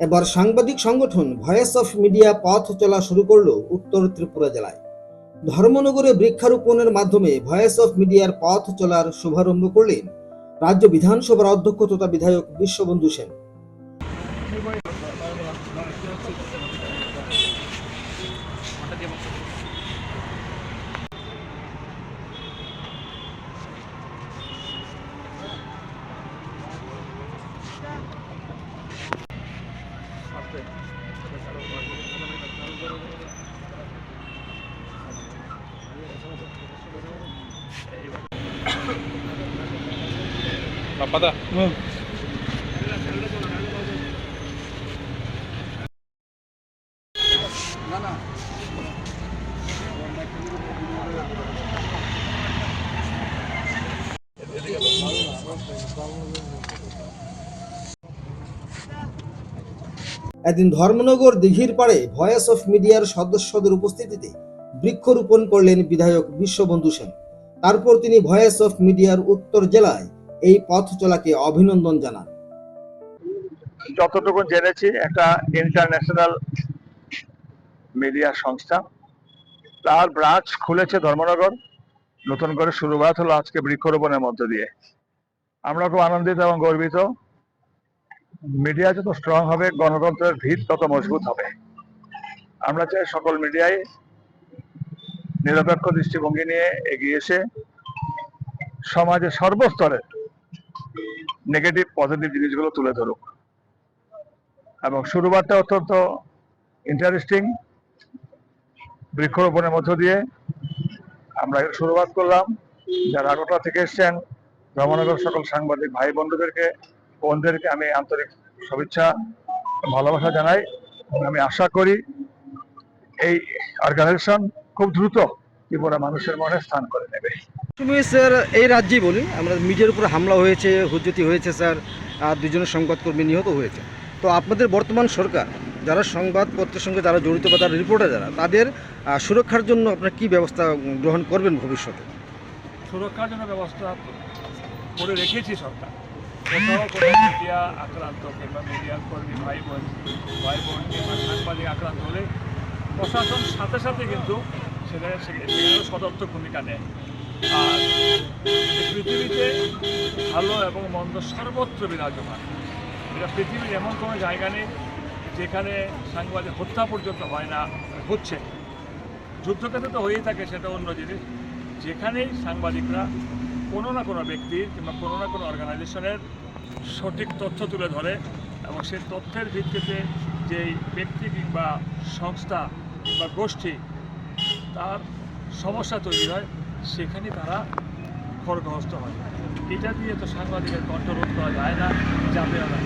এবার সাংবাদিক সংগঠন ভয়েস অফ মিডিয়া পথ চলা শুরু করল উত্তর ত্রিপুরা জেলায়। ধর্মনগরে বৃক্ষারোপণের মাধ্যমে ভয়েস অফ মিডিয়ার পথ চলার শুভারম্ভ করলেন রাজ্য বিধানসভার অধ্যক্ষ তথা বিধায়ক বিশ্ববন্ধু সেন। Papada. এদিন ধর্মনগর দিঘির পাড়ে ভয়েস অফ মিডিয়ার সদস্যদের উপস্থিতিতে বৃক্ষরোপণ করলেন বিধায়ক বিশ্ববন্ধু সেন তারপর তিনি ভয়েস অফ মিডিয়ার উত্তর জেলায় এই পথ চলাকে অভিনন্দন জানান। যতটুকু জেনেছি, একটা ইন্টারন্যাশনাল মিডিয়া সংস্থা, তার ব্রাঞ্চ খুলেছে ধর্মনগর। নতুন করে শুরুয়াত হলো আজকে বৃক্ষরোপণের মধ্য দিয়ে। আমরা খুব আনন্দিত এবং গর্বিত। মিডিয়া যত স্ট্রং হবে, গণতন্ত্রের ভিত তত মজবুত হবে। আমরা চাই সকল মিডিয়ায় নিরপেক্ষ দৃষ্টিভঙ্গি নিয়ে এগিয়ে এসে সমাজের সর্বস্তরে নেগেটিভ পজিটিভ জিনিসগুলো তুলে ধরুক। এবং শুরুবারটা অত্যন্ত ইন্টারেস্টিং বৃক্ষরোপণের মধ্য দিয়ে। আমরা এর শুরুয়াত করলাম। যারা আগরতলা থেকে এসছেন ধর্মনগর সকল সাংবাদিক ভাই বন্ধুদেরকে, বোনদেরকে আমি আন্তরিক শুভেচ্ছা, ভালোবাসা জানাই। আমি আশা করি এই অর্গানাইজেশন খুব দ্রুত ত্রিপুরা মানুষের মনে স্থান করে নেবে। তুমি স্যার, এই রাজ্যেই বলি আমরা মিডিয়ার উপর হামলা হয়েছে, হুজ্জতি হয়েছে স্যার, আর দুজনের সংবাদকর্মী নিহত হয়েছে। তো আপনাদের বর্তমান সরকার, যারা সংবাদপত্রের সঙ্গে যারা জড়িত বা তারা রিপোর্টার যারা, তাদের সুরক্ষার জন্য আপনারা কি ব্যবস্থা গ্রহণ করবেন ভবিষ্যতে? সুরক্ষার জন্য ব্যবস্থা করে রেখেছি সরকার। মিডিয়া আক্রান্ত মিডিয়ার কর্মী, ভাই বোন ভাই বোন আক্রান্ত হলে প্রশাসন সাথে সাথে কিন্তু সেখানে সেখানে সদর্থক ভূমিকা নেয়। আর পৃথিবীতে ভালো এবং মন্দ সর্বত্র বিরাজমান। এটা পৃথিবীর এমন কোনো জায়গা নেই যেখানে সাংবাদিক হত্যা পর্যন্ত হয় না, হচ্ছে। যুদ্ধক্ষেত্রে তো হয়েই থাকে, সেটা অন্য জিনিস। যেখানেই সাংবাদিকরা কোনো না কোনো ব্যক্তির কিংবা কোনো না কোনো অর্গানাইজেশনের সঠিক তথ্য তুলে ধরে এবং সেই তথ্যের ভিত্তিতে যেই ব্যক্তি কিংবা সংস্থা কিংবা গোষ্ঠী তার সমস্যা তৈরি হয় সেখানে তারা খড়গহস্ত হয়। এটা দিয়ে তো সাংবাদিকের কণ্ঠরোধ করা যায় না যাবেও না।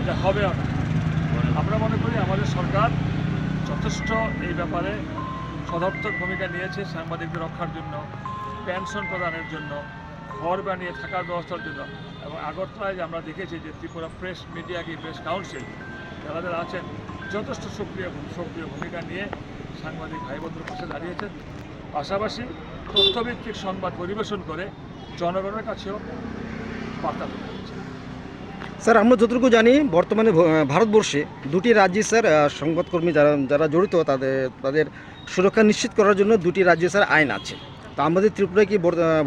এটা হবেও না। আমরা মনে করি আমাদের সরকার যথেষ্ট এই ব্যাপারে সদর্থক ভূমিকা নিয়েছে সাংবাদিকদের রক্ষার জন্য, পেনশন প্রদানের জন্য, ঘর বানিয়ে থাকার ব্যবস্থার জন্য। এবং আগরতলায় যে আমরা দেখেছি যে ত্রিপুরা প্রেস মিডিয়া কি প্রেস কাউন্সিল, যারা আছেন, যথেষ্ট সক্রিয় সক্রিয় ভূমিকা নিয়ে সাংবাদিক ভাই বন্ধুর পাশে দাঁড়িয়েছেন। পাশাপাশি তথ্যভিত্তিক সংবাদ পরিবেশন করে জনগণের কাছেও বার্তা তুলে স্যার আমরা যতটুকু জানি বর্তমানে ভারতবর্ষে দুটি রাজ্যে স্যার সংবাদকর্মী যারা যারা জড়িত তাদের তাদের সুরক্ষা নিশ্চিত করার জন্য দুটি রাজ্যে স্যার আইন আছে। তো আমাদের ত্রিপুরায় কি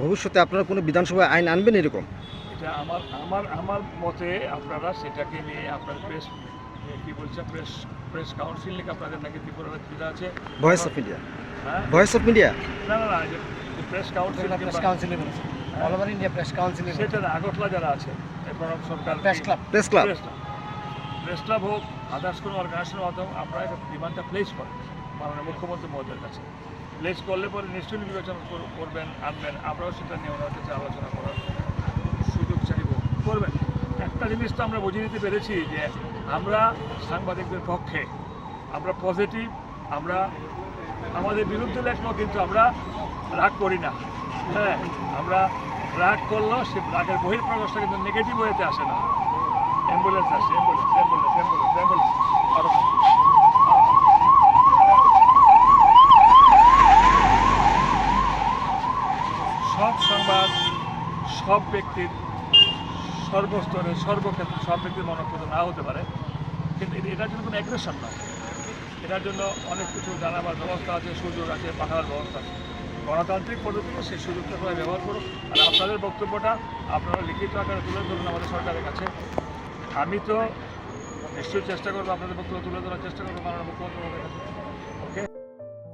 ভবিষ্যতে আপনারা কোনো বিধানসভায় আইন আনবেন এরকম? এটা আমার আমার আমার মতে আপনারা সেটাকে নিয়ে আপনার প্রেস কি বলছে? প্রেস প্রেস কাউন্সিল নাকি আপনাদের নাকি ত্রিপুরার যেটা আছে? ভয়েস অফ মিডিয়া হ্যাঁ? ভয়েস অফ মিডিয়া না না না প্রেস কাউন্সিল প্রেস কাউন্সিলে বলেছে। অল ওভার ইন্ডিয়া প্রেস কাউন্সিলে সেটা আগরতলা যারা আছে এরপর সরকার press club press club press club হোক আদার্স কোনো অর্গানাইজেশনের মাধ্যমে আপনারা একটা ডিমান্ডটা প্লেস করেন মাননীয় মুখ্যমন্ত্রী মহোদয়ের কাছে। প্লেস করলে পরে নিশ্চয়ই বিবেচনা করবেন আনবেন আমরাও সেটা নিয়ে ওনার কাছে আলোচনা করার সুযোগ চাইব। করবেন। একটা জিনিস তো আমরা বুঝিয়ে নিতে পেরেছি যে আমরা সাংবাদিকদের পক্ষে, আমরা পজিটিভ আমরা আমাদের বিরুদ্ধে লেখলেও কিন্তু আমরা রাগ করি না। হ্যাঁ আমরা রাগ করলেও সে রাগের বহির্প্রকাশটা কিন্তু নেগেটিভ হয়েতে আসে না। অ্যাম্বুলেন্স আসে অ্যাম্বুলেন্স অ্যাম্বুলেন্স অ্যাম্বুলেন্স অ্যাম্বুলেন্স আরও সব সংবাদ, সব ব্যক্তির সর্বস্তরে সর্বক্ষেত্রে সব ব্যক্তির মনোপ্রদ না হতে পারে। কিন্তু এটার জন্য কোনো অ্যাগ্রেশন নয়। এটার জন্য অনেক কিছু জানাবার ব্যবস্থা আছে, সুযোগ আছে পাঠানোর ব্যবস্থা আছে। গণতান্ত্রিক পদ্ধতিতে সেই সুযোগটা সবাই ব্যবহার করুন আর আপনাদের বক্তব্যটা আপনারা লিখিত আকারে তুলে ধরুন আমাদের সরকারের কাছে। আমি তো নিশ্চয়ই চেষ্টা করব আপনাদের বক্তব্য তুলে ধরার চেষ্টা করব মাননীয় মুখ্যমন্ত্রী মহোদয়ের কাছে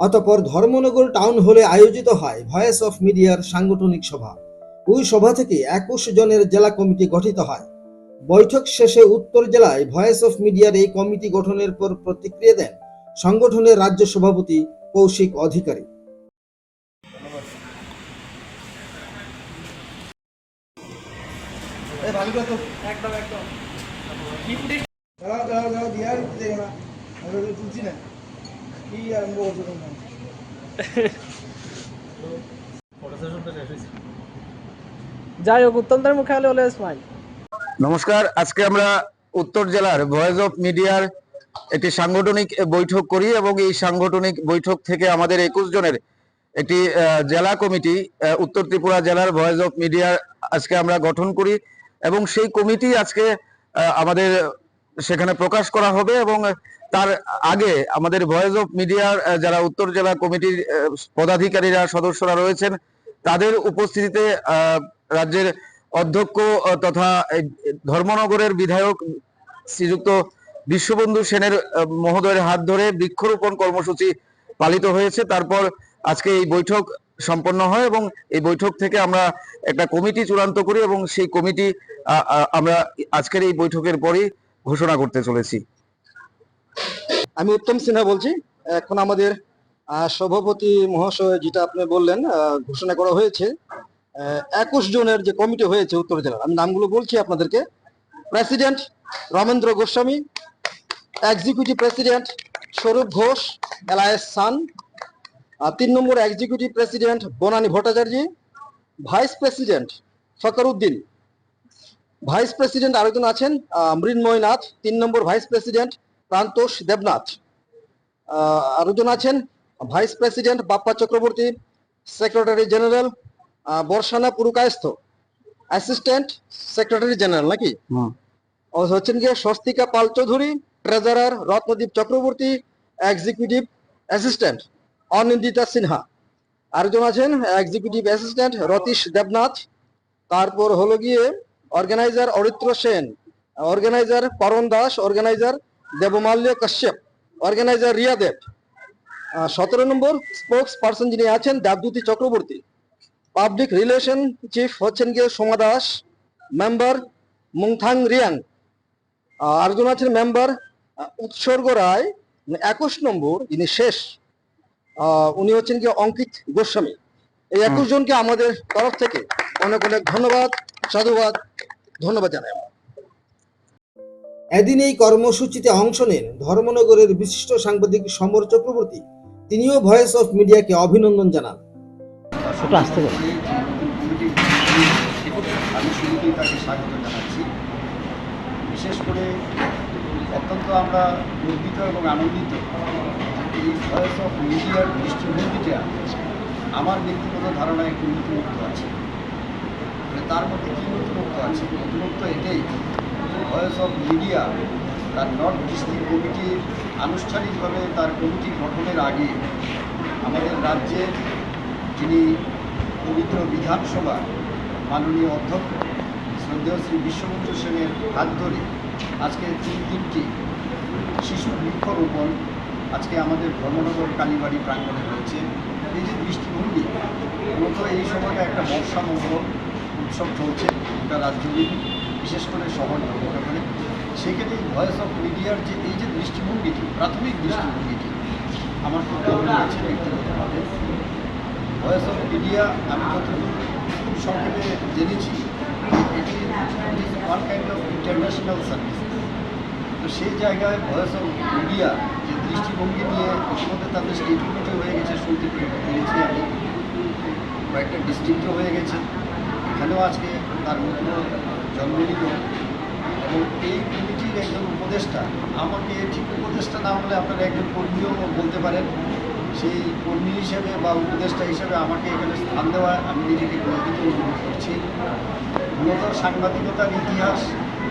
অতঃপর ধর্মনগর টাউন হলে আয়োজিত হয় ভয়েস অফ মিডিয়ার সাংগঠনিক সভা। ওই সভা থেকে একুশ জনের জেলা কমিটি গঠিত হয়। বৈঠক শেষে উত্তর জেলায় ভয়েস অফ মিডিয়ার এই কমিটি গঠনের পর প্রতিক্রিয়া দেন সংগঠনের রাজ্য সভাপতি কৌশিক অধিকারী। যাই হোক, উত্তমদার মুখে হলে হলে স্মাইল নমস্কার, আজকে আমরা উত্তর জেলার ভয়েস অফ মিডিয়ার একটি সাংগঠনিক বৈঠক করি এবং এই সাংগঠনিক বৈঠক থেকে আমাদের একুশ জনের একটি জেলা কমিটি উত্তর ত্রিপুরা জেলার ভয়েস অফ মিডিয়ার আজকে আমরা গঠন করি এবং সেই কমিটি আজকে আমাদের সেখানে প্রকাশ করা হবে এবং তার আগে আমাদের ভয়েস অফ মিডিয়ার যারা উত্তর জেলা কমিটির পদাধিকারীরা, সদস্যরা রয়েছেন, তাদের উপস্থিতিতে রাজ্যের অধ্যক্ষ তথা ধর্মনগরের বিধায়ক শ্রীযুক্ত বিশ্ববন্ধু সেনের মহোদয়ের হাত ধরে বৃক্ষরোপণ কর্মসূচি পালিত হয়েছে। তারপর আজকে এই বৈঠক সম্পন্ন হয় এবং এই বৈঠক থেকে আমরা একটা কমিটি চূড়ান্ত করি এবং সেই কমিটি আমরা আজকের এই বৈঠকের পরই ঘোষণা করতে চলেছি। আমি উত্তম সিনহা বলছি। এখন আমাদের সভাপতি মহাশয় যেটা আপনি বললেন ঘোষণা করা হয়েছে একুশ জনের যে কমিটি হয়েছে উত্তর জেলার, আমি নামগুলো বলছি আপনাদেরকে। President Ramendra Goswami, executive president Swarup Ghosh, LIS সান তিন নম্বর executive president Banani Bhattacharya, vice president Fakaruddin vice president আরেকজন আছেন মৃন্ময় নাথ, তিন নম্বর ভাইস প্রেসিডেন্ট প্রান্তোষ দেবনাথ। আরেকজন আছেন, vice president Bappa Chakraborty, secretary general Barshana Purkayastha assistant secretary general নাকি? ও হচ্ছেন গিয়ে Swastika Pal Chowdhury treasurer Ratnadeep Chakraborty executive assistant Anindita Sinha. আরেকজন আছেন এক্সিকিউটিভ অ্যাসিস্ট্যান্ট রতীশ দেবনাথ। তারপর হলো গিয়ে organiser Aritra Sen organiser Karan Das organiser Debmalya Kashyap organiser Riya Deb. সতেরো নম্বর স্পোক্স পার্সন যিনি আছেন Debduti Chakraborty. Public relation chief হচ্ছেন গিয়ে সোমা দাস মেম্বার মুংথাং রিয়াং। আহ, আরেকজন আছেন মেম্বার উৎসর্গ রায় একুশ নম্বর যিনি শেষ। আহ, উনি হচ্ছেন গিয়ে অঙ্কিত গোস্বামী। এই একুশ জনকে আমাদের তরফ থেকে অনেক অনেক ধন্যবাদ সাধুবাদ ধন্যবাদ জানাই এদিন এই কর্মসূচিতে অংশ নেন ধর্মনগরের বিশিষ্ট সাংবাদিক সমর চক্রবর্তী। তিনিও ভয়েস অফ মিডিয়াকে অভিনন্দন জানান। আমি শুরুতেই তাকে স্বাগত জানাচ্ছি। বিশেষ করে অত্যন্ত আমরা গর্বিত এবং আনন্দিত এই ভয়েস অফ মিডিয়ার দৃষ্টিভঙ্গিটা আমার ব্যক্তিগত ধারণায় একটু নতুনত্ব আছে। মানে তার মধ্যে কী নতুনত্ব আছে? নতুনত্ব এটাই ভয়েস অফ মিডিয়া তার নর্থ ডিস্ট্রিক্ট কমিটি আনুষ্ঠানিকভাবে তার কমিটি গঠনের আগে আমাদের রাজ্যের যিনি পবিত্র বিধানসভা মাননীয় অধ্যক্ষ শ্রদ্ধেয় শ্রী বিশ্ববন্ধু সেনের হাত ধরে আজকে তিন দিনটি শিশু বৃক্ষরোপণ আজকে আমাদের ধর্মনগর কালীবাড়ি প্রাঙ্গণে রয়েছে এই যে দৃষ্টিভঙ্গি, মূলত এই সময়টা একটা বর্ষামঙ্গল উৎসব চলছে গোটা রাজ্যব্যাপী বিশেষ করে শহর ধর্মনগরে সেখানে ভয়েস অফ মিডিয়ার যে এই যে দৃষ্টিভঙ্গিটি, প্রাথমিক দৃষ্টিভঙ্গিটি, আমার খুব ভালো লেগেছে ব্যক্তিগতভাবে। ভয়েস অফ মিডিয়া আমি যতদূর খুব সংক্ষেপে জেনেছি, এটি one kind of international service তো সেই জায়গায় ভয়েস অফ মিডিয়া যে দৃষ্টিভঙ্গি নিয়ে ইতিমধ্যে তাদের স্টেটমেন্টও হয়ে গেছে, শুনতে পেরেছি আমি। কয়েকটা ডিস্ট্রিক্টও হয়ে গেছে। এখানেও আজকে তার নতুন জন্ম নিল। এবং এই কমিটির একজন উপদেষ্টা, আমাকে ঠিক উপদেষ্টা না হলে আপনারা একজন কর্মীও বলতে পারেন। সেই কর্মী হিসেবে বা উপদেষ্টা হিসেবে আমাকে এখানে স্থান দেওয়া আমি নিজেকে গর্বিত অনুভব করছি। মূলত সাংবাদিকতার ইতিহাস,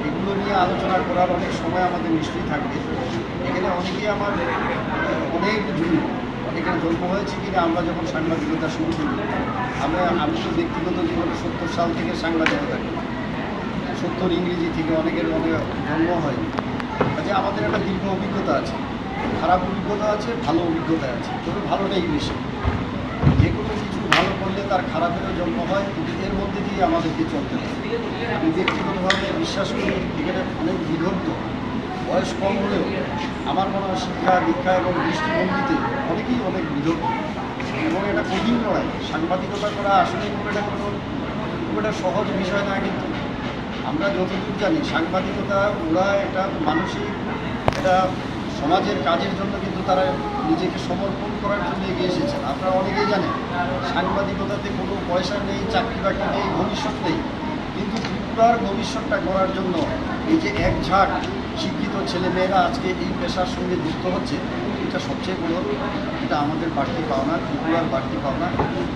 এগুলো নিয়ে আলোচনা করার অনেক সময় আমাদের নিশ্চয়ই থাকবে। এখানে অনেকেই আমার অনেক জন্ম এখানে জন্ম হয়েছে কিনা আমরা যখন সাংবাদিকতা শুরু করি, আমরা, আমি তো ব্যক্তিগত জীবনে সত্তর সাল থেকে সাংবাদিকতা সত্তর ইংরেজি থেকে অনেকের অনেক জন্ম হয় কাজে আমাদের একটা দীর্ঘ অভিজ্ঞতা আছে। খারাপ অভিজ্ঞতা আছে, ভালো অভিজ্ঞতা আছে। তবে ভালোটাই বেশি। যে কোনো কিছু ভালো করলে তার খারাপেরও জন্ম হয়, কিন্তু এর মধ্যে দিয়ে আমাদেরকে চলতে হবে আমি ব্যক্তিগতভাবে বিশ্বাস করি এখানে অনেক বিধগ্ধ বয়স কম হলেও আমার মনে হয় শিক্ষা, দীক্ষা এবং দৃষ্টিভঙ্গিতে অনেকেই অনেক বিধগ্ধ এবং এটা কঠিন লড়াই। সাংবাদিকতা করা আসলে খুব এটা কোনো, খুব একটা সহজ বিষয় না, কিন্তু আমরা যতদূর জানি সাংবাদিকতা, ওরা একটা মানসিক এটা সমাজের কাজের জন্য কিন্তু তারা নিজেকে সমর্পণ করার জন্য এগিয়ে এসেছেন। আপনারা অনেকেই জানেন, সাংবাদিকতাতে কোনো পয়সা নেই, চাকরি বাকরি নেই, ভবিষ্যৎ নেই। কিন্তু ত্রিপুরার ভবিষ্যৎটা করার জন্য এই যে এক ঝাঁক শিক্ষিত ছেলেমেয়েরা আজকে এই পেশার সঙ্গে যুক্ত হচ্ছে, এটা সবচেয়ে বড়, এটা আমাদের বাড়তি পাওনা, ত্রিপুরার বাড়তি পাওনা।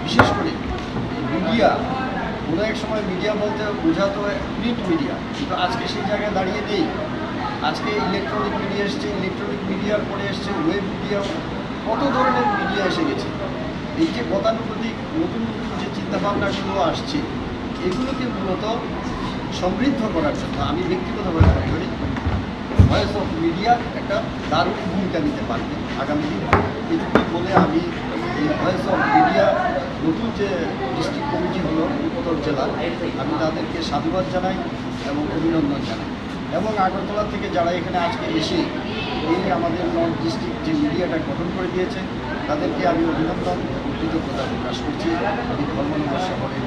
বিশেষ করে মিডিয়া, কোনো এক সময় মিডিয়া বলতে বোঝাতো প্রিন্ট মিডিয়া কিন্তু আজকে সেই জায়গায় দাঁড়িয়ে নেই। আজকে ইলেকট্রনিক মিডিয়া এসছে ইলেকট্রনিক মিডিয়ার পরে এসছে ওয়েব মিডিয়া কত ধরনের মিডিয়া এসে গেছে? এই যে গতানুগতিক, নতুন নতুন যে চিন্তাভাবনাগুলো আসছে, এগুলোকে মূলত সমৃদ্ধ করার জন্য, আমি ব্যক্তিগতভাবে মনে করি ভয়েস অফ মিডিয়া একটা দারুণ ভূমিকা নিতে পারবে আগামী দিনে। এটুকুই বলে আমি এই ভয়েস অফ মিডিয়া নতুন যে ডিস্ট্রিক্ট কমিটি হলো উত্তর জেলার আমি তাদেরকে সাধুবাদ জানাই এবং অভিনন্দন জানাই। এবং আগরতলা থেকে যারা এখানে আজকে এসে এই আমাদের নর্থ ডিস্ট্রিক্ট যে মিডিয়াটা গঠন করে দিয়েছে, তাদেরকে আমি অভিনন্দন কৃতজ্ঞতা প্রকাশ করছি। আমি ধর্মনগর শহরে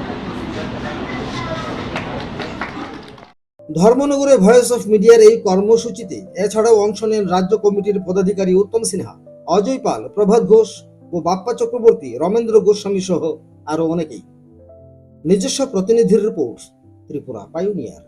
ধর্মনগরে ভয়েস অফ মিডিয়ার এই কর্মসূচিতে এছাড়াও অংশ নেন রাজ্য কমিটির পদাধিকারী উত্তম সিনহা, অজয় পাল, প্রভাত ঘোষ ও বাপ্পা চক্রবর্তী, রমেন্দ্র গোস্বামী সহ আরও অনেকেই। নিজস্ব প্রতিনিধির রিপোর্ট, ত্রিপুরা পাইওনিয়ার